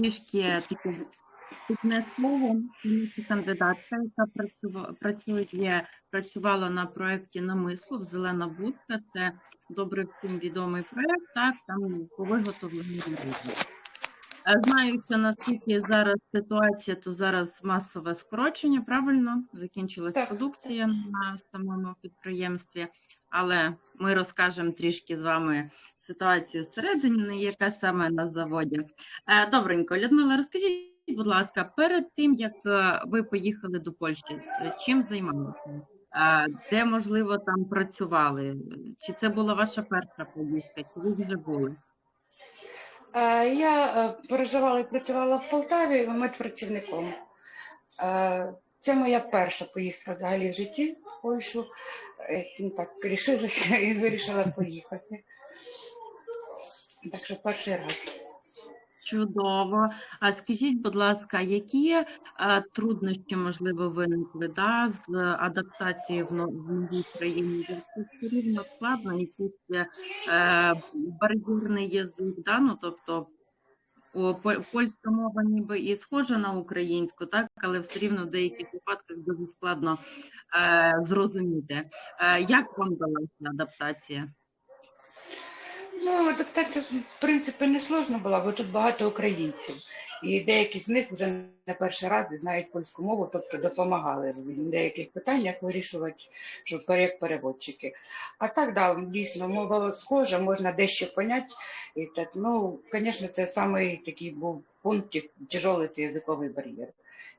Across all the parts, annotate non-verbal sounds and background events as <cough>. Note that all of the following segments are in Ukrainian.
трішки таке вступне слово, тому що кандидатка, яка працює, працювала на проєкті «Намислов. Зелена будка. Це добре всім відомий проєкт, так, там по виготовленню. Е, Знаю, що наскільки зараз ситуація, то зараз масове скорочення, правильно? Закінчилась Так, продукція на самому підприємстві, але ми розкажемо трішки з вами ситуацію зсередині, яка саме на заводі. Е, Добренько, Людмила, розкажіть, будь ласка, перед тим, як е, ви поїхали до Польщі, е, чим займалися? Де, можливо, там працювали? Чи це була ваша перша поїздка? Чи ви вже були? Я переживала і працювала в Полтаві медпрацівником. Це моя перша поїздка взагалі в житті в Польщу. Ну, Так рішилася <laughs> і вирішила поїхати. Так що перший раз. Чудово. А скажіть, будь ласка, які е, труднощі, можливо, виникли да, з адаптацією в, но- в новій країні? Це рівно складно, якийсь е, бар'єрний язик, да? ну, тобто польська мова ніби і схожа на українську, так, але все рівно в деяких випадках дуже складно е, зрозуміти. Е, як вам далася адаптація? Ну, адаптація, в принципі, не сложна була, бо тут багато українців. І деякі з них вже не перший раз знають польську мову, тобто допомагали в деяких питаннях вирішувати, що як переводчики. А так, да, дійсно, мова схожа, можна дещо поняти. І так, ну, звісно, це самий такий був пункт, тяжелий це язиковий бар'єр.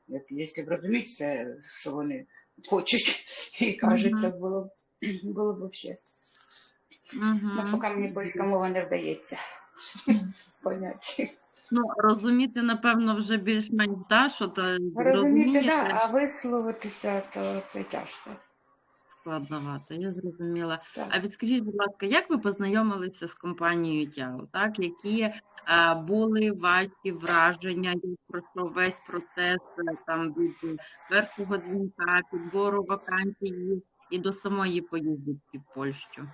Як, Якщо б розуміти все, що вони хочуть <laughs> і кажуть, Мгм. то було, було б взагалі. Угу. Поки мені польська мова не вдається поняти. Ну, розуміти, напевно, вже більш-менш да, що то Розуміти, розумієте, да, а висловитися, то це тяжко. складновато, я зрозуміла. Так. А відскажіть, будь ласка, як ви познайомилися з компанією ТЯО? Так? Які е, були ваші враження, як пройшов весь процес е, там від першого дзвінка, підбору вакансій і до самої поїздки в Польщу?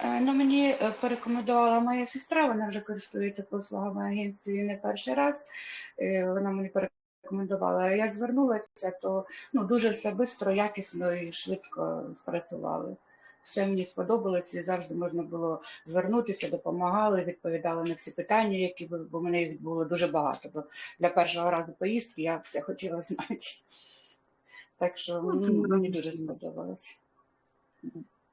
Е, Ну, мені е, порекомендувала моя сестра, вона вже користується послугами агенції не перший раз. Е, Вона мені порекомендувала. Я звернулася, то ну, дуже все швидко, якісно і швидко спрацювали. Все мені сподобалось, і завжди можна було звернутися, допомагали, відповідали на всі питання, які були, бо мене їх було дуже багато. Бо для першого разу поїздки я все хотіла знати. Так що Ну, мені дуже сподобалось.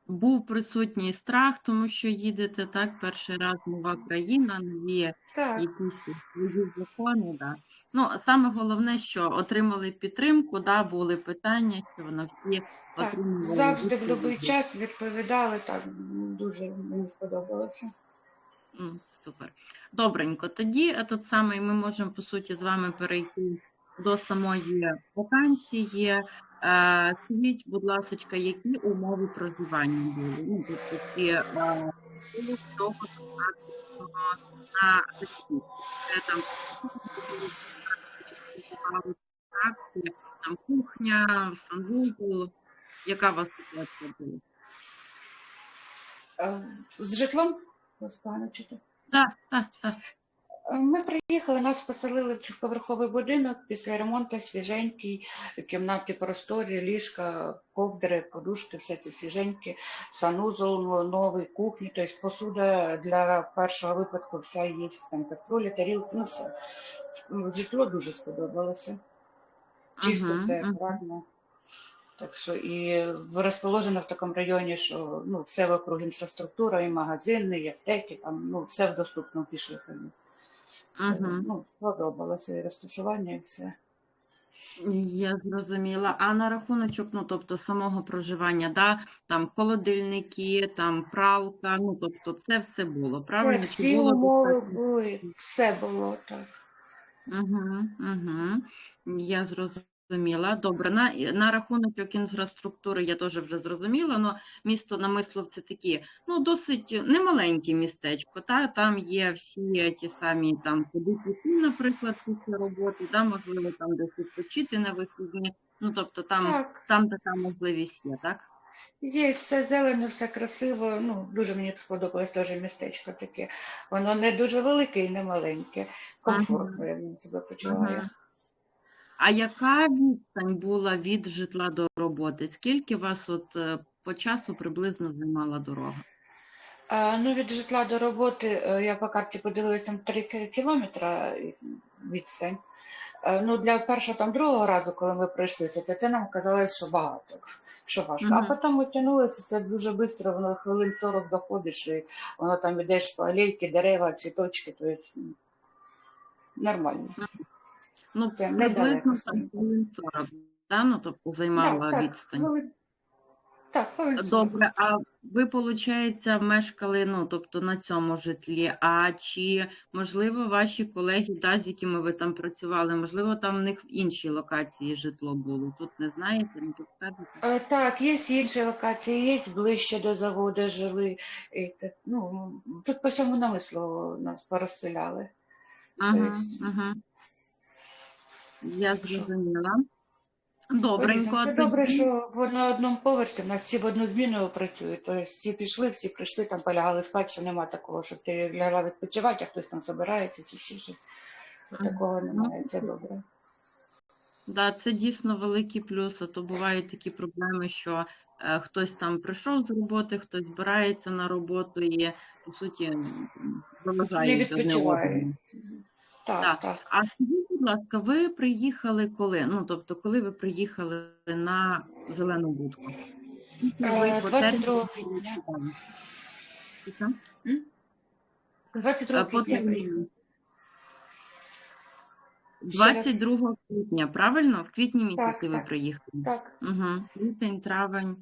Був присутній страх, тому що їдете так, перший раз нова країна, нові Так. якісь свої закони. Да. Ну, саме головне, що отримали підтримку, да, були питання, що вона всі Так, отримували. завжди в будь-який час відповідали, так дуже мені сподобалося. Супер. Добренько. Тоді тут саме ми можемо по суті з вами перейти до самої вакансії. Е, Скажіть, будь ласка, які умови проживання були? Ну, тобто ці е, того, на таксі. Це там там кухня, санвузол. Яка у вас ситуація була? Е, З житлом. Так, так, так. Е, Ми приїхали, нас поселили в трьохповерховий будинок після ремонту свіженький, кімнати просторі, ліжка, ковдри, подушки, все це свіженьке, санузол ну, новий, кухня, тобто посуда для першого випадку вся є, там каструлі, тарілки, ну все. Житло дуже сподобалося. Чисто Мгм, все, акуратно. Так що і розположено в такому районі, що ну, все вокруг інфраструктура, і магазини, і аптеки, там ну, все в доступному пішоході. Мгм. Ну, сподобалося і розташування, і все. Я зрозуміла. А на рахуночок, ну тобто самого проживання, да, там холодильники, там пралка, ну тобто це все було, правильно? Всі було умови достатньо? були, все було так. Угу, угу. Я зрозуміла. Добре, на, на рахунок інфраструктури я теж вже зрозуміла, але місто Намислов це такі, ну, досить немаленьке містечко, та? там є всі ті самі там куди наприклад, після роботи, да? можливо, там десь відпочити на вихідні, ну, тобто там, Так, там така можливість є, так? Є все зелено, все красиво. Ну, дуже мені сподобалось теж містечко таке. Воно не дуже велике і не маленьке. Комфортно я в себе почуваю. Мгм. А яка відстань була від житла до роботи? Скільки вас от е, по часу приблизно займала дорога? А, ну, від житла до роботи е, я по карті подивилась там 3 кілометра відстань. Е, Ну, для першого там другого разу, коли ми пройшлися, то це нам казалось, що багато, що важко. Мгм. А потім ми тягнулися, це дуже швидко, воно хвилин 40 доходиш, і воно там ідеш по алейки, дерева, цвіточки, то є м, нормально. Ну, Це приблизно недалеко, там хвилин 40, да? ну, тобто займала так, відстань. так, хвилин 40. Добре, а ви, виходить, мешкали, ну, тобто на цьому житлі, а чи, можливо, ваші колеги, да, з якими ви там працювали, можливо, там в них в іншій локації житло було? Тут не знаєте, не підскажете? Е, Так, є інші локації, є ближче до заводу жили. І, так, ну, тут по всьому намислу нас порозселяли. Угу, есть- угу. Я зрозуміла. Добренько. Це добре, що в- на одному поверсі в нас всі в одну зміну працюють. Тобто всі пішли, всі прийшли, там полягали спати, що нема такого, щоб ти лягла відпочивати, а хтось там збирається чи ще щось. Такого немає, це добре. Да, це дійсно великий плюс, а то бувають такі проблеми, що е, хтось там прийшов з роботи, хтось збирається на роботу і, по суті, м, Не відпочиває. Так, Так. так. А скажіть, будь ласка, ви приїхали коли? Ну, тобто, коли ви приїхали на зелену будку? Е, 22 терміну квітня. працювали? 22 Е, квітня приїхали. терміну. Ще раз. 22 квітня, правильно? В квітні місяці ви так. приїхали. Так, Угу. Квітень, травень,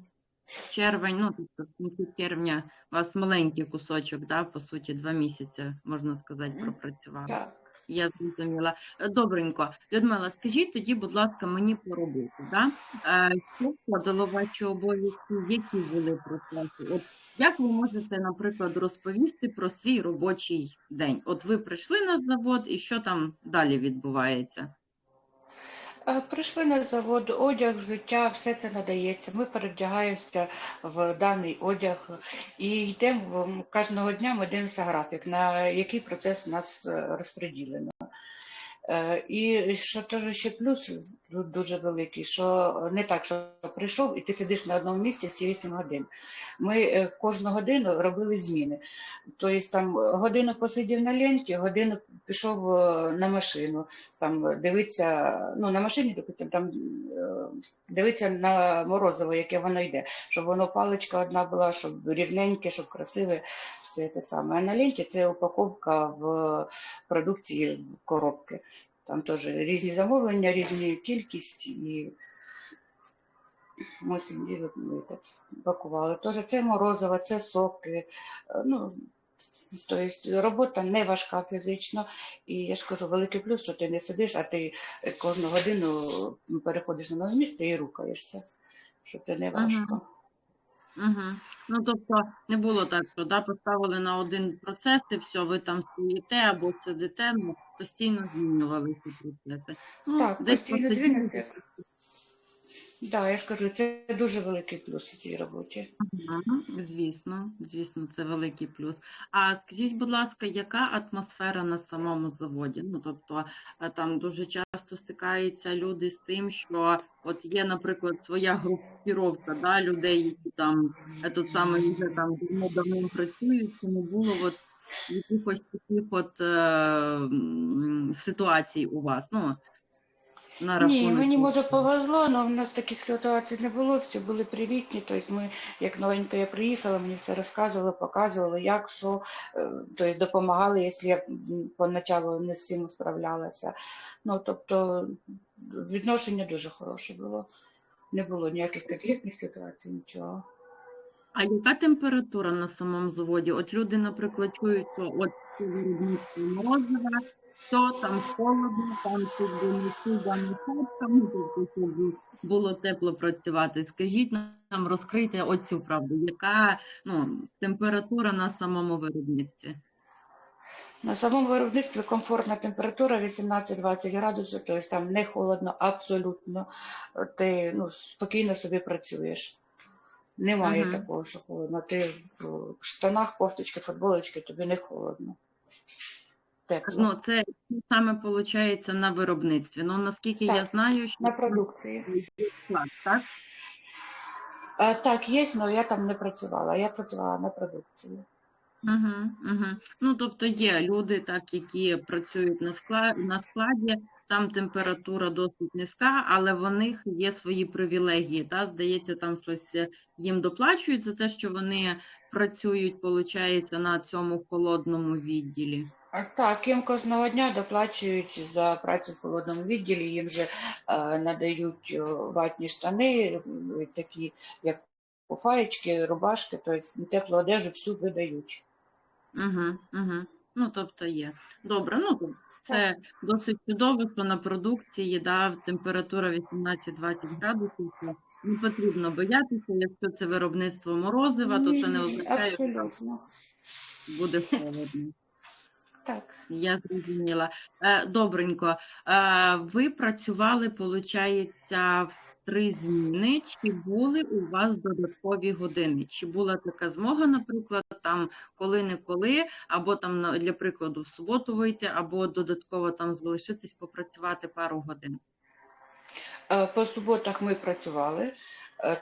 червень, ну, тобто в кінці червня у вас маленький кусочок, да, по суті, два місяці, можна сказати, пропрацювали. так. Я зрозуміла. Е, Добренько. Людмила, скажіть тоді, будь ласка, мені по роботі, да? Е, Що вкладало ваші обов'язки, які були процеси? От як ви можете, наприклад, розповісти про свій робочий день? От ви прийшли на завод, і що там далі відбувається? Е, Прийшли на завод, одяг, взуття, все це надається. Ми перевдягаємося в даний одяг і йдемо кожного дня. Ми дивимося графік, на який процес нас е, розподілено. Е, І що теж ще плюс ду- дуже великий, що не так, що прийшов і ти сидиш на одному місці всі 8 годин. Ми е, кожну годину робили зміни. Тобто там годину посидів на ленті, годину пішов е, на машину, там дивиться, ну на машині, допустим, там дивиться на морозиво, яке воно йде, щоб воно паличка одна була, щоб рівненьке, щоб красиве, все те саме. А на ленті це упаковка в продукції в коробки. Там теж різні замовлення, різні кількість і ми сиділи, пакували. Теж це морозиво, це соки. е, Ну, Тобто робота не важка фізично, і я ж кажу, великий плюс, що ти не сидиш, а ти кожну годину переходиш на нове місце і рухаєшся, що це не важко. Угу. Ну, тобто не було так, що да, поставили на один процес, і все, ви там стоїте або сидите, ну, постійно змінювалися процеси. Ну, Так, десь постійно по Так, я ж кажу, це дуже великий плюс у цій роботі. Мгм, Звісно, звісно, це великий плюс. А скажіть, будь ласка, яка атмосфера на самому заводі? Ну, тобто е, там дуже часто стикаються люди з тим, що от є, наприклад, своя групіровка да, людей, які там е, тут саме вже там давно працюють, чи не було от якихось таких от е, ситуацій у вас? Ну, на рахунок Ні, мені може повезло, але в нас таких ситуацій не було, всі були привітні. Тобто ми, як новенька я приїхала, мені все розказували, показували, як, що, е, тобто допомагали, якщо я поначалу не з всім справлялася. Ну, тобто відношення дуже хороше було. Не було ніяких конфліктних ситуацій, нічого. А яка температура на самому заводі? От люди, наприклад, чують, що от виробництво морозива, що там холодно, там тут донесу за насадками, тобто щоб було тепло працювати. Скажіть нам, розкрийте оцю правду, яка ну, температура на самому виробництві? На самому виробництві комфортна температура 18-20 градусів, тобто там не холодно абсолютно. Ти ну, спокійно собі працюєш. Немає Мгм. такого, що холодно. Ти в штанах, кофточки, футболочки, тобі не холодно. Тепло. Ну, це саме виходить на виробництві. Ну, наскільки я знаю, що На продукції. так? А, так, є, але я там не працювала. Я працювала на продукції. Угу, угу. Ну, тобто є люди, так, які працюють на складі, на складі, там температура досить низька, але в них є свої привілегії. Та? Здається, там щось е, їм доплачують за те, що вони працюють, виходить, на цьому холодному відділі. А, Так, їм кожного дня доплачують за працю в холодному відділі, їм вже е, надають е, ватні штани, такі як куфаєчки, рубашки, тобто теплу одежу всю видають. Угу, угу. Ну, тобто є. Добре, ну це досить чудово, що на продукції да, температура 18-20 градусів, то не потрібно боятися, якщо це виробництво морозива, то це не означає, що буде холодно. Так. Я зрозуміла. Е, Добренько. Е, Ви працювали, виходить, в три зміни. Чи були у вас додаткові години? Чи була така змога, наприклад, там коли-неколи, або там для прикладу в суботу вийти, або додатково там залишитись, попрацювати пару годин? Е, По суботах ми працювали.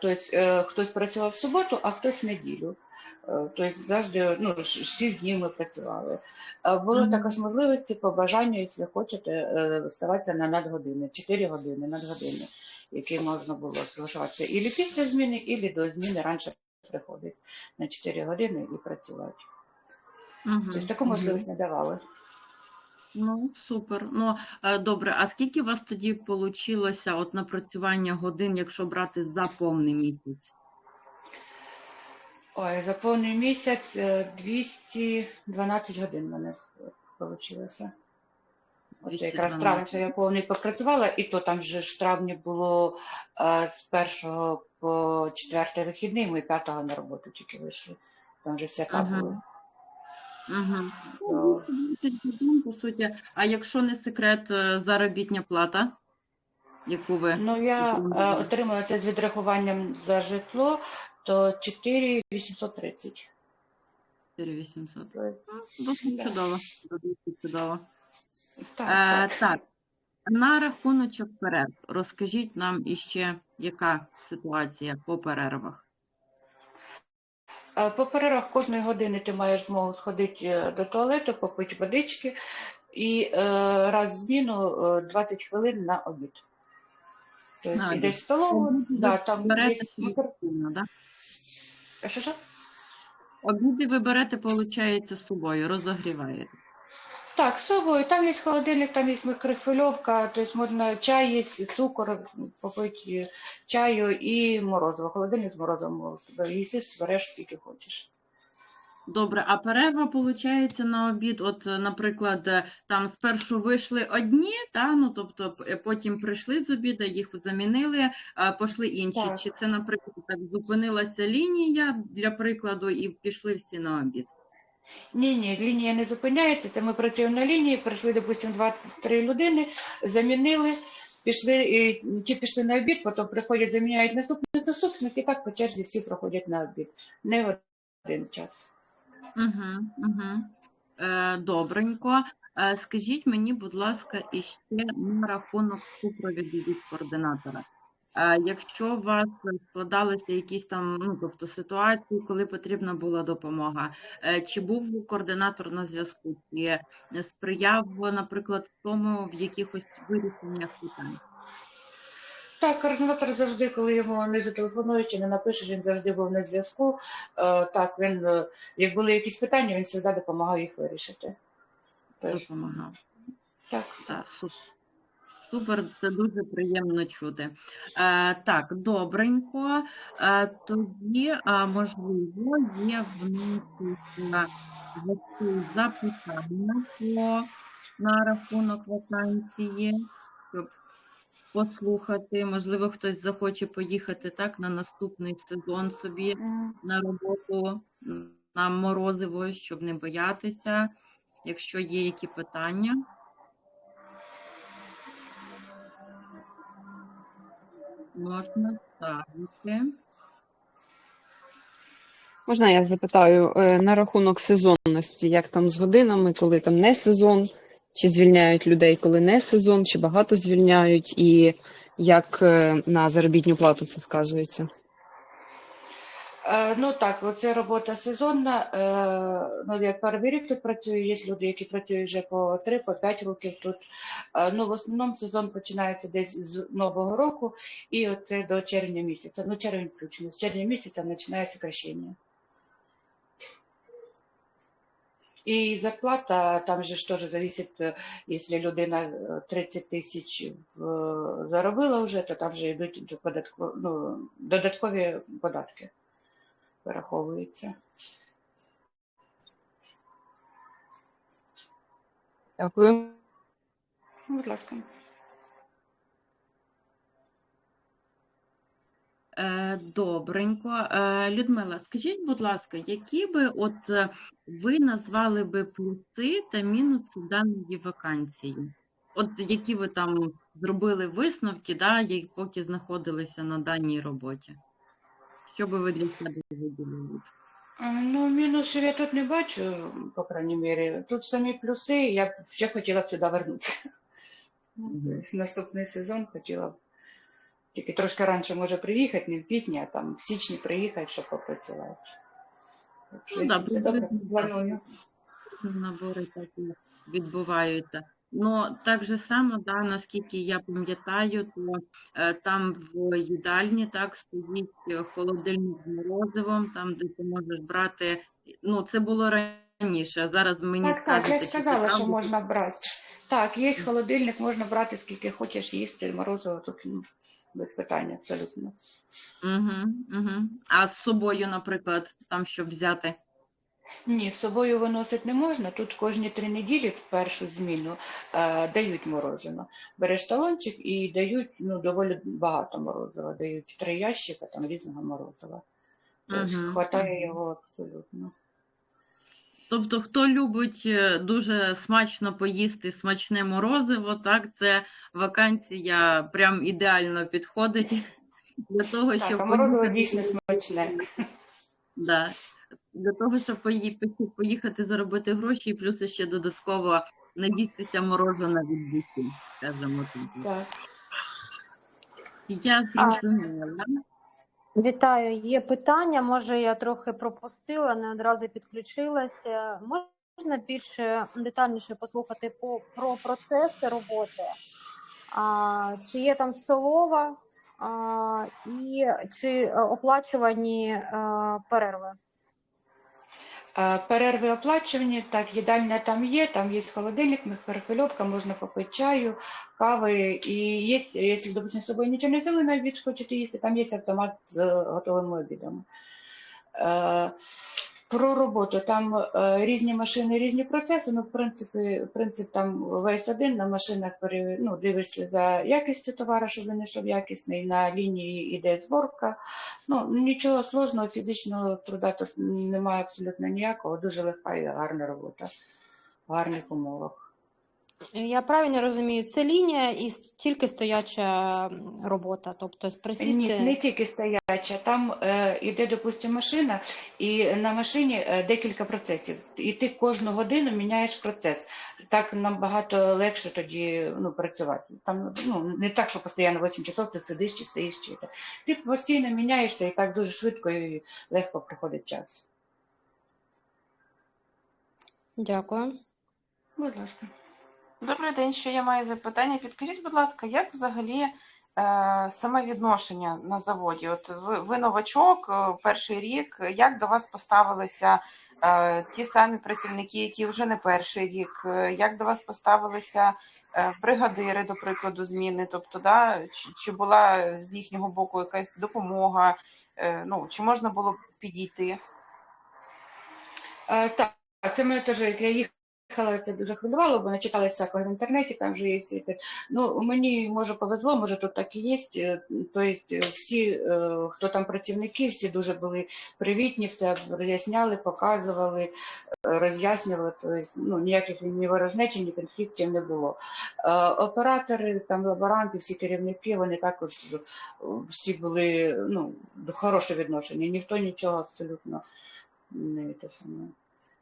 Тобто хтось працював в суботу, а хтось в неділю. Е, Тобто завжди ну, ш- шість днів ми працювали. Е, Було також можливості по бажанню, якщо хочете, е, ставатися на надгодини, 4 години надгодини, які можна було залишатися і після зміни, і до зміни раніше приходить на 4 години і працювати. Тобто таку можливість не давали. Ну, супер. Ну, добре. А скільки у вас тоді получилося от напрацювання годин, якщо брати за повний місяць? Ой, за повний місяць е, 212 годин в мене вийшло. Оце якраз 212. травень, я повний попрацювала, і то там вже ж травні було е, з першого по четвертий вихідний, ми п'ятого на роботу тільки вийшли. Там вже все Ага. було. То, По суті, а якщо не секрет, е, заробітня плата, яку ви ну, я е, отримала це з відрахуванням за житло, то 4830. 4800. Досить Да. чудово. Досить чудово. Так, Е, так. так, на рахуночок перерв. Розкажіть нам іще, яка ситуація по перервах? Е, По перервах кожної години ти маєш змогу сходити е, до туалету, попити водички і е, раз в зміну е, 20 хвилин на обід. Тобто йдеш в столову, да, там є берете мікро... самостійно, да? Що, що? Обіди ви берете, виходить, з собою, розогріваєте. Так, з собою, там є холодильник, там є микрохвильовка, тобто можна чай є, цукор, попити чаю і морозиво. Холодильник з морозом їсти, збереш скільки хочеш. Добре, а перерва виходить на обід, от, е, наприклад, е, там спершу вийшли одні, та, ну, тобто потім прийшли з обіду, їх замінили, а пішли інші. Так. Чи це, наприклад, так зупинилася лінія для прикладу і пішли всі на обід? Ні, ні, лінія не зупиняється. Це ми працюємо на лінії, прийшли, допустимо, 2-3 людини, замінили, пішли, і ті пішли на обід, потім приходять, заміняють наступних наступних, і так по черзі всі проходять на обід. Не один час. Угу, угу. Е, добренько. Е, скажіть мені, будь ласка, іще на рахунок супровіду від координатора. Е, якщо у вас складалися якісь там, ну, тобто ситуації, коли потрібна була допомога, е, чи був координатор на зв'язку, чи сприяв, наприклад, в тому в якихось вирішеннях питань? Так, координатор завжди, коли йому не зателефонують чи не напишуть, він завжди був на зв'язку. Е, Так, він, е, як були якісь питання, він завжди допомагав їх вирішити. Допомагав. так. Так, супер. Супер, це дуже приємно чути. Е, так, добренько. Е, тоді, е, можливо, є в е, запитання на рахунок вакансії, послухати. Можливо, хтось захоче поїхати так на наступний сезон собі на роботу на морозиво, щоб не боятися. Якщо є які питання. Можна ставити. Можна я запитаю е, на рахунок сезонності, як там з годинами, коли там не сезон, чи звільняють людей, коли не сезон, чи багато звільняють, і як е, на заробітну плату це сказується? Е, Ну так, оце робота сезонна. Е, Ну, рік тут працюю, є люди, які працюють вже по 3-5 років тут. Ну, в основному сезон починається десь з Нового року і оце до червня місяця. Ну, червень включно. З червня місяця починається сокращення. І зарплата, там же ж теж зависить, е, якщо людина е, 30 тисяч заробила вже, то там вже йдуть податко- ну, додаткові податки вираховуються. Дякую. Будь ласка. Добренько. Е, Людмила, скажіть, будь ласка, які би от е, ви назвали би плюси та мінуси даної вакансії? От які ви там зробили висновки, да, поки знаходилися на даній роботі? Що би ви для себе виділили? Е, Ну, мінусів я тут не бачу, по крайній мірі. Тут самі плюси, я б ще хотіла б сюди вернутися. Наступний сезон хотіла б тільки трошки раніше може приїхати, не в квітні, а там в січні приїхати, щоб попрацювати. Ну, да, планую. Набори так і відбуваються. Ну, так же само, да, наскільки я пам'ятаю, то е, там в їдальні так стоїть холодильник з морозивом, там, де ти можеш брати. Ну, це було раніше, а зараз мені Так, так, я сказала, що можна брати. Так, є холодильник, можна брати скільки хочеш їсти, морозиво тут ну, без питань абсолютно. Угу, угу. А з собою, наприклад, там щоб взяти. Ні, з собою виносити не можна. Тут кожні три неділі в першу зміну е, дають морожено. Береш талончик і дають ну, доволі багато морозива. Дають три ящика там різного морозива. Тобто хватає його абсолютно. Тобто, хто любить е, дуже смачно поїсти смачне морозиво, так, це вакансія прям ідеально підходить для того, Так, щоб а морозиво дійсно смачне. да, для того, щоб пої- пої- поїхати заробити гроші, і плюс ще додатково наїстися морожена від душі, скажімо так. Так. Я зрозуміла. Вітаю, є питання. Може, я трохи пропустила, не одразу підключилася. Можна більше детальніше послухати по, про процеси роботи? А, чи є там столова а, і чи е, оплачувані а, перерви? Е, Перерви оплачувані, так, їдальня там є, там є холодильник, мікрохвильовка, можна попити чаю, кави. І є, якщо, допустим, з собою нічого не взяли на обід, хочете їсти, там є автомат з е, готовими обідами. Про роботу. Там е, різні машини, різні процеси. Ну, в принципі, принцип там весь один на машинах ну, дивишся за якістю товару, щоб він йшов якісний. На лінії йде зборка. Ну, нічого сложного, фізичного труда тут немає абсолютно ніякого. Дуже легка і гарна робота в гарних умовах. Я правильно розумію, це лінія і тільки стояча робота, тобто присісти. Ні, не тільки стояча, там е, іде, допустимо, машина, і на машині е, декілька процесів. І ти кожну годину міняєш процес. Так набагато легше тоді ну, працювати. Там ну, не так, що постійно 8 часов ти сидиш чи стоїш чи те. Ти постійно міняєшся і так дуже швидко і легко проходить час. Дякую. Будь ласка. Добрий день, ще я маю запитання. Підкажіть, будь ласка, як взагалі е, саме відношення на заводі? От ви, ви новачок, е, перший рік. Як до вас поставилися е, ті самі працівники, які вже не перший рік? Е, Як до вас поставилися е, бригадири, до прикладу, зміни? Тобто, да, чи, чи була з їхнього боку якась допомога? Е, ну, чи можна було підійти? Е, так, це мене теж, я їхала, це дуже хвилювало, бо начиталася всякого в інтернеті, там вже є світи. Ну, мені може повезло, може тут так і є. Е, Тобто всі, е, хто там працівники, всі дуже були привітні, все роз'ясняли, показували, е, роз'яснювали. Тобто, ну, ніяких ні ворожнечі, ні конфліктів не було. Е, Оператори, там лаборанти, всі керівники, вони також е, всі були ну, хороше відношення. Ніхто нічого абсолютно не те саме.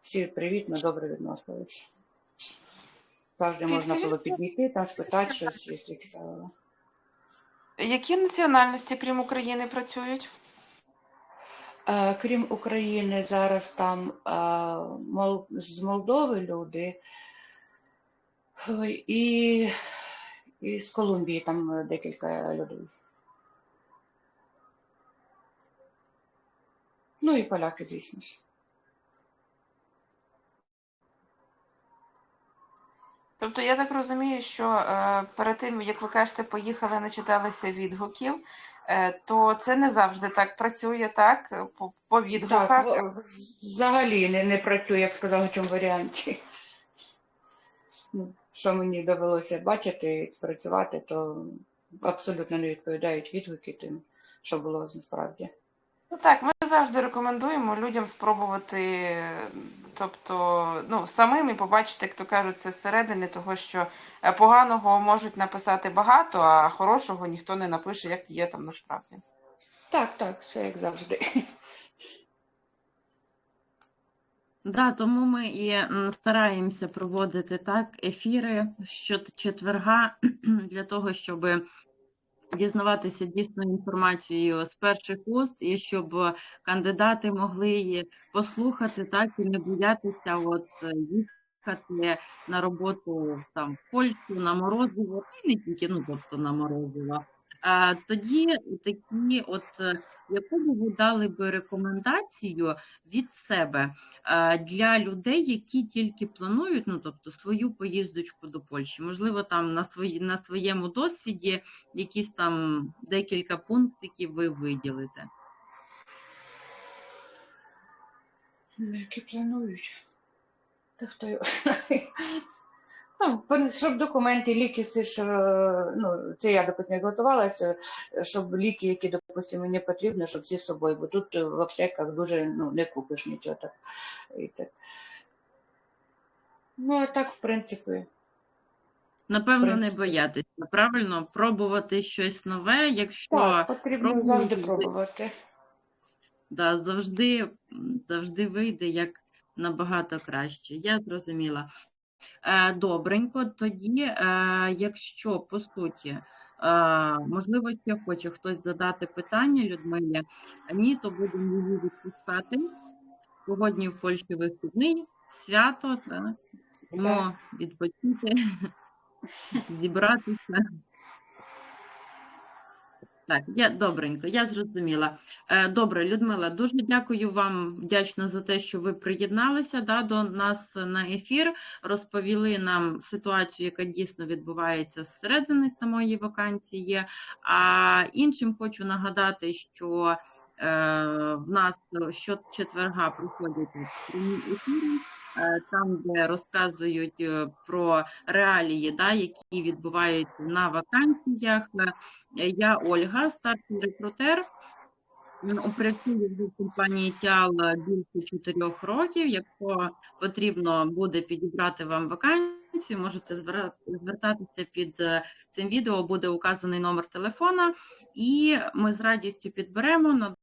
Всі привітно, добре відносились. Кожен можна було підійти, там спитати щось, якщо цікавило. Які національності, крім України, працюють? Е, Крім України, зараз там е, Мол- з Молдови люди і, і з Колумбії там декілька людей. Ну і поляки, звісно ж. Тобто я так розумію, що е, перед тим, як ви кажете, поїхали, начиталися відгуків, е, то це не завжди так працює, так? По, по відгуках. Так, взагалі не, не працює, як сказала, в чому варіанті. Ну, Що мені довелося бачити і працювати, то абсолютно не відповідають відгуки тим, що було насправді. Ну так, ми завжди рекомендуємо людям спробувати, тобто, ну, самим і побачити, як то кажуть, це зсередини, того, що е, поганого можуть написати багато, а хорошого ніхто не напише, як є там насправді. Так, так, все як завжди. Да, тому ми і м, стараємося проводити так ефіри щочетверга <clears throat> для того, щоб дізнаватися дійсно інформацію з перших уст, і щоб кандидати могли її послухати, так і не боятися от е, їхати на роботу там в Польщу, на Морозиво, і не тільки, ну тобто на Морозово. Тоді такі, от е, яку б ви дали би рекомендацію від себе для людей, які тільки планують, ну тобто свою поїздочку до Польщі, можливо, там на свої на своєму досвіді якісь там декілька пунктиків ви виділите. Ну, Які планують. Та хто його знає. Ну, щоб документи, ліки, все ж, е, ну, це я, допустим, готувалася, щоб ліки, які, допустим, мені потрібні, щоб всі з собою, бо тут е, в аптеках дуже ну, не купиш нічого так. І так. Ну, а так, в принципі, Напевно, не принципі. боятися, правильно пробувати щось нове, якщо так, потрібно пробую завжди завжди. пробувати. да, завжди, завжди вийде як набагато краще. Я зрозуміла. Е, Добренько, тоді, е, якщо по суті, е, можливо, ще хоче хтось задати питання Людмилі, ні, то будемо її відпускати. Сьогодні в Польщі вихідний, свято, тому відпочити, <laughs> зібратися. Так, я добренько, я зрозуміла. Е, Добре, Людмила, дуже дякую вам, вдячна за те, що ви приєдналися да, до нас на ефір, розповіли нам ситуацію, яка дійсно відбувається зсередини самої вакансії. А іншим хочу нагадати, що е, в нас щочетверга проходять ефіри, там, де розказують е, про реалії, да, які відбуваються на вакансіях. Е, Я Ольга, старший рекрутер. Працюю в компанії Тіал більше чотирьох років. Якщо потрібно буде підібрати вам вакансію, можете звертатися під е, цим відео, буде указаний номер телефона, і ми з радістю підберемо.